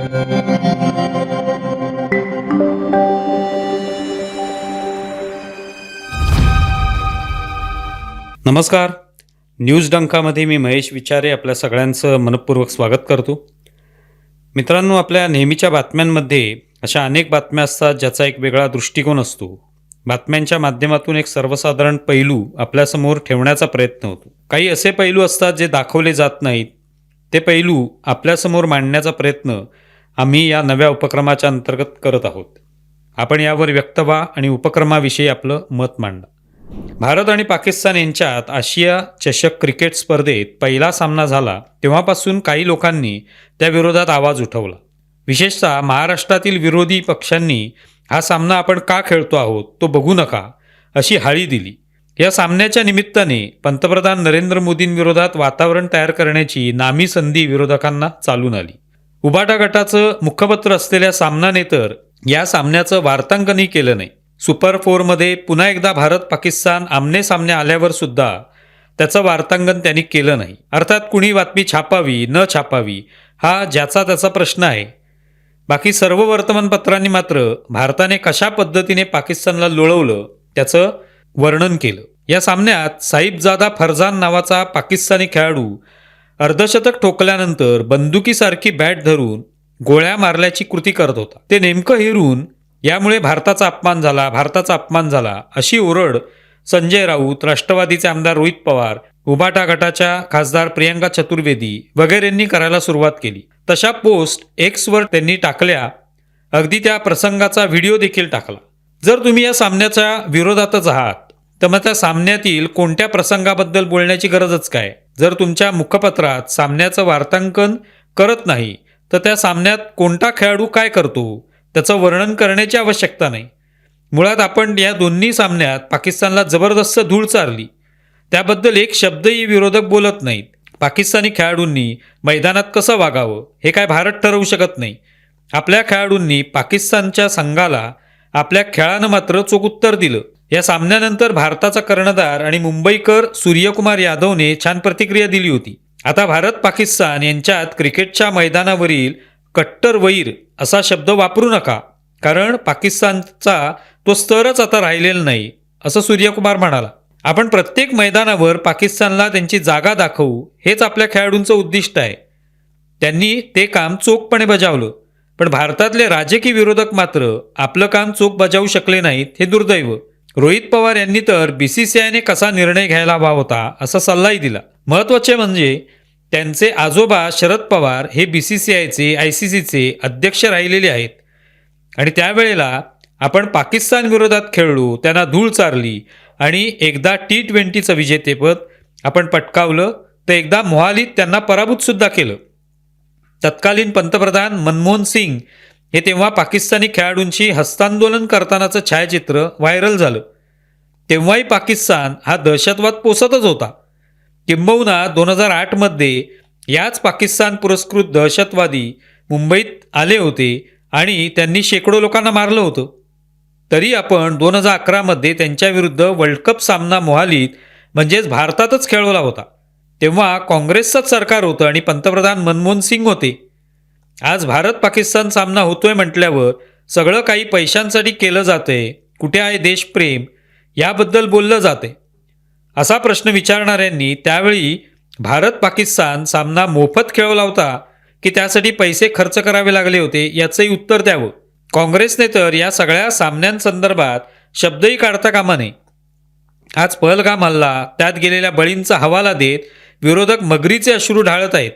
नमस्कार. न्यूज डंकामध्ये मी महेश विचारे आपल्या सगळ्यांचं मनपूर्वक स्वागत करतो. मित्रांनो आपल्या नेहमीच्या बातम्यांमध्ये अशा अनेक बातम्या असतात ज्याचा एक वेगळा दृष्टिकोन असतो. बातम्यांच्या माध्यमातून एक सर्वसाधारण पैलू आपल्यासमोर ठेवण्याचा प्रयत्न होतो. काही असे पैलू असतात जे दाखवले जात नाहीत. ते पैलू आपल्यासमोर मांडण्याचा प्रयत्न आम्ही या नव्या उपक्रमाच्या अंतर्गत करत आहोत. आपण यावर व्यक्त व्हा आणि उपक्रमाविषयी आपलं मत मांडा. भारत आणि पाकिस्तान यांच्यात आशिया चषक क्रिकेट स्पर्धेत पहिला सामना झाला तेव्हापासून काही लोकांनी त्याविरोधात आवाज उठवला. विशेषतः महाराष्ट्रातील विरोधी पक्षांनी हा सामना आपण का खेळतो आहोत तो बघू नका अशी हाळी दिली. या सामन्याच्या निमित्ताने पंतप्रधान नरेंद्र मोदींविरोधात वातावरण तयार करण्याची नामी संधी विरोधकांना चालून आली. उबाटा गटाचं मुखपत्र असलेल्या सामनाने तर या सामन्याचं वार्तांकनही केलं नाही. सुपर फोरमध्ये पुन्हा एकदा भारत पाकिस्तान आमने सामने आल्यावर सुद्धा त्याचं वार्तांकन त्यांनी केलं नाही. अर्थात कुणी बातमी छापावी न छापावी हा ज्याचा त्याचा प्रश्न आहे. बाकी सर्व वर्तमानपत्रांनी मात्र भारताने कशा पद्धतीने पाकिस्तानला लोळवलं त्याचं वर्णन केलं. या सामन्यात साहिबजादा फरजान नावाचा पाकिस्तानी खेळाडू अर्धशतक ठोकल्यानंतर बंदुकीसारखी बॅट धरून गोळ्या मारल्याची कृती करत होता. ते नेमकं हेरून यामुळे भारताचा अपमान झाला भारताचा अपमान झाला अशी ओरड संजय राऊत राष्ट्रवादीचे आमदार रोहित पवार उभाटा गटाच्या खासदार प्रियंका चतुर्वेदी वगैरेंनी करायला सुरुवात केली. तशा पोस्ट एक्सवर त्यांनी टाकल्या. अगदी त्या प्रसंगाचा व्हिडिओ देखील टाकला. जर तुम्ही या सामन्याच्या विरोधातच आहात तर मग त्या सामन्यातील कोणत्या प्रसंगाबद्दल बोलण्याची गरजच काय? जर तुमच्या मुखपत्रात सामन्याचं वार्तांकन करत नाही तर त्या सामन्यात कोणता खेळाडू काय करतो त्याचं वर्णन करण्याची आवश्यकता नाही. मुळात आपण या दोन्ही सामन्यात पाकिस्तानला जबरदस्त धूळ चारली. त्याबद्दल एक शब्दही विरोधक बोलत नाहीत. पाकिस्तानी खेळाडूंनी मैदानात कसं वागावं हे काय भारत ठरवू शकत नाही. आपल्या खेळाडूंनी पाकिस्तानच्या संघाला आपल्या खेळानं मात्र चोख उत्तर दिलं. या सामन्यानंतर भारताचा कर्णधार आणि मुंबईकर सूर्यकुमार यादवने छान प्रतिक्रिया दिली होती. आता भारत पाकिस्तान यांच्यात क्रिकेटच्या मैदानावरील कट्टर वैर असा शब्द वापरू नका कारण पाकिस्तानचा तो स्तरच आता राहिलेला नाही असं सूर्यकुमार म्हणाला. आपण प्रत्येक मैदानावर पाकिस्तानला त्यांची जागा दाखवू हेच आपल्या खेळाडूंचं उद्दिष्ट आहे. त्यांनी ते काम चोखपणे बजावलं पण भारतातले राजकीय विरोधक मात्र आपलं काम चोख बजावू शकले नाहीत हे दुर्दैव. रोहित पवार यांनी तर बी सी सी आयने कसा निर्णय घ्यायला हवा होता असा सल्लाही दिला. महत्त्वाचे म्हणजे त्यांचे आजोबा शरद पवार हे बी सी सी आयचे आय सी सीचे अध्यक्ष राहिलेले आहेत. आणि त्यावेळेला आपण पाकिस्तान विरोधात खेळलो त्यांना धूळ चारली आणि एकदा टी ट्वेंटीचं विजेतेपद आपण पटकावलं तर एकदा मोहालीत त्यांना पराभूतसुद्धा केलं. तत्कालीन पंतप्रधान मनमोहन सिंग हे तेव्हा पाकिस्तानी खेळाडूंशी हस्तांदोलन करतानाचं छायाचित्र व्हायरल झालं. तेव्हाही पाकिस्तान हा दहशतवाद पोसतच होता. किंबहुना दोन हजार आठमध्ये याच पाकिस्तान पुरस्कृत दहशतवादी मुंबईत आले होते आणि त्यांनी शेकडो लोकांना मारलं होतं. तरी आपण दोन हजार अकरामध्ये त्यांच्याविरुद्ध वर्ल्ड कप सामना मोहालीत म्हणजेच भारतातच खेळवला होता. तेव्हा काँग्रेसचंच सरकार होतं आणि पंतप्रधान मनमोहन सिंग होते. आज भारत पाकिस्तान सामना होतोय म्हटल्यावर सगळं काही पैशांसाठी केलं जातंय. कुठे आहे देशप्रेम याबद्दल बोललं जाते असा प्रश्न विचारणाऱ्यांनी त्यावेळी भारत पाकिस्तान सामना मोफत खेळवला होता की त्यासाठी पैसे खर्च करावे लागले होते याचंही उत्तर द्यावं. काँग्रेसने तर या सगळ्या सामन्यांसंदर्भात शब्दही काढता कामा नये. आज पहलगाम हल्ला त्यात गेलेल्या बळींचा हवाला देत विरोधक मगरीचे अश्रू ढाळत आहेत.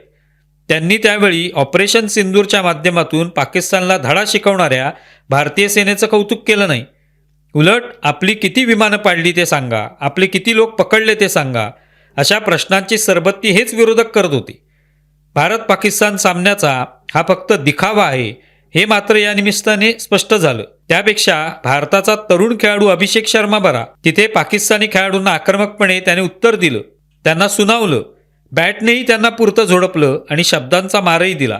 त्यांनी त्यावेळी ऑपरेशन सिंदूरच्या माध्यमातून पाकिस्तानला धडा शिकवणाऱ्या भारतीय सेनेचं कौतुक केलं नाही. उलट आपली किती विमानं पाडली ते सांगा आपले किती लोक पकडले ते सांगा अशा प्रश्नांची सरबत्ती हेच विरोधक करत होते. भारत पाकिस्तान सामन्याचा हा फक्त दिखावा आहे हे मात्र या निमित्ताने स्पष्ट झालं. त्यापेक्षा भारताचा तरुण खेळाडू अभिषेक शर्मा बरा तिथे पाकिस्तानी खेळाडूंना आक्रमकपणे त्याने उत्तर दिलं. त्यांना सुनावलं. बॅटनेही त्यांना पुरतं झोडपलं आणि शब्दांचा मारही दिला.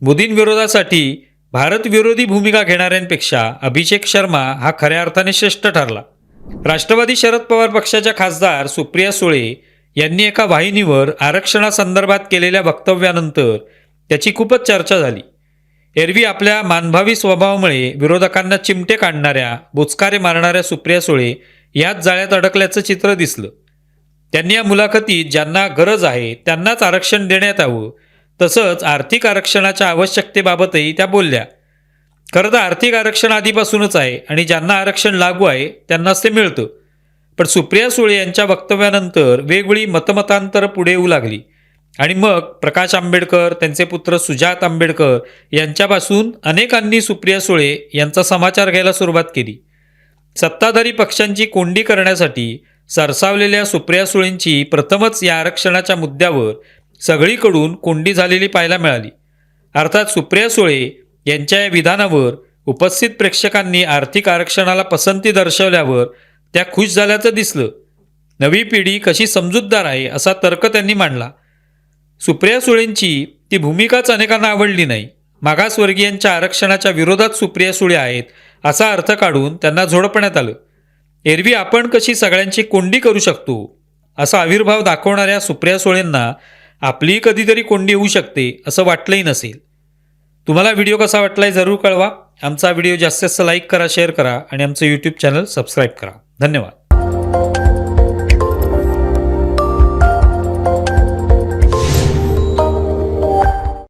मोदींविरोधासाठी भारतविरोधी भूमिका घेणाऱ्यांपेक्षा अभिषेक शर्मा हा खऱ्या अर्थाने श्रेष्ठ ठरला. राष्ट्रवादी शरद पवार पक्षाच्या खासदार सुप्रिया सुळे यांनी एका वाहिनीवर आरक्षणासंदर्भात केलेल्या वक्तव्यानंतर त्याची खूपच चर्चा झाली. एरवी आपल्या मानभावी स्वभावामुळे विरोधकांना चिमटे काढणाऱ्या बोचकारे मारणाऱ्या सुप्रिया सुळे याच जाळ्यात अडकल्याचं चित्र दिसलं. त्यांनी या मुलाखतीत ज्यांना गरज आहे त्यांनाच आरक्षण देण्यात यावं. तसंच आर्थिक आरक्षणाच्या आवश्यकतेबाबतही त्या बोलल्या. खरं तर आर्थिक आरक्षण आधीपासूनच आहे आणि ज्यांना आरक्षण लागू आहे त्यांनाच ते मिळतं. पण सुप्रिया सुळे यांच्या वक्तव्यानंतर वेगवेगळी मतमतांतर पुढे येऊ लागली. आणि मग प्रकाश आंबेडकर त्यांचे पुत्र सुजात आंबेडकर यांच्यापासून अनेकांनी सुप्रिया सुळे यांचा समाचार घ्यायला सुरुवात केली. सत्ताधारी पक्षांची कोंडी करण्यासाठी सरसावलेल्या सुप्रिया सुळेंची प्रथमच या आरक्षणाच्या मुद्द्यावर सगळीकडून कोंडी झालेली पाहायला मिळाली. अर्थात सुप्रिया सुळे यांच्या या विधानावर उपस्थित प्रेक्षकांनी आर्थिक आरक्षणाला पसंती दर्शवल्यावर त्या खुश झाल्याचं दिसलं. नवी पिढी कशी समजूतदार आहे असा तर्क त्यांनी मांडला. सुप्रिया सुळेंची ती भूमिकाच अनेकांना आवडली नाही. मागासवर्गीयांच्या आरक्षणाच्या विरोधात सुप्रिया सुळे आहेत असा अर्थ काढून त्यांना झोडपण्यात आलं. एरवी आपण कशी सगळ्यांची कोंडी करू शकतो? असा आविर्भाव दाखवणाऱ्या सुप्रिया सुळेंना आपली कधीतरी कोंडी होऊ शकते असं वाटलंही नसेल. तुम्हाला व्हिडिओ कसा वाटलाय जरूर कळवा. आमचा व्हिडिओ जास्तीत जास्त लाईक करा शेअर करा आणि आमचं यूट्यूब चॅनल सबस्क्राईब करा. धन्यवाद.